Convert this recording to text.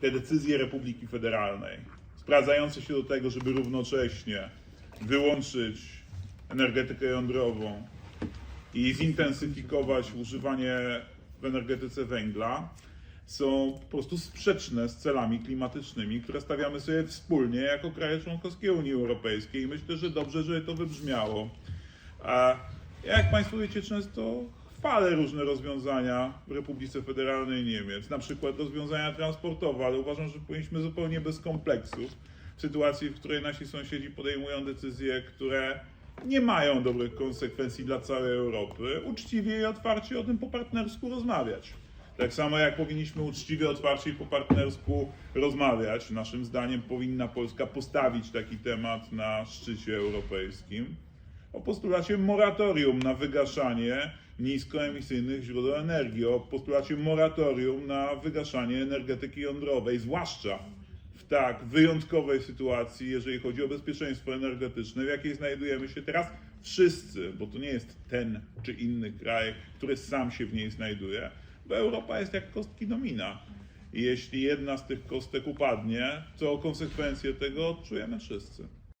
te decyzje Republiki Federalnej, sprowadzające się do tego, żeby równocześnie wyłączyć energetykę jądrową i zintensyfikować używanie w energetyce węgla, są po prostu sprzeczne z celami klimatycznymi, które stawiamy sobie wspólnie jako kraje członkowskie Unii Europejskiej. I myślę, że dobrze, żeby to wybrzmiało. A ja, jak Państwo wiecie, często chwalę różne rozwiązania w Republice Federalnej Niemiec, na przykład rozwiązania transportowe, ale uważam, że powinniśmy zupełnie bez kompleksów w sytuacji, w której nasi sąsiedzi podejmują decyzje, które nie mają dobrych konsekwencji dla całej Europy, uczciwie i otwarcie o tym po partnersku rozmawiać. Tak samo jak powinniśmy uczciwie, otwarcie i po partnersku rozmawiać, naszym zdaniem powinna Polska postawić taki temat na szczycie europejskim o postulacie moratorium na wygaszanie niskoemisyjnych źródeł energii, o postulacie moratorium na wygaszanie energetyki jądrowej, zwłaszcza w tak wyjątkowej sytuacji, jeżeli chodzi o bezpieczeństwo energetyczne, w jakiej znajdujemy się teraz wszyscy, bo to nie jest ten czy inny kraj, który sam się w niej znajduje, bo Europa jest jak kostki domina. Jeśli jedna z tych kostek upadnie, to konsekwencje tego odczujemy wszyscy.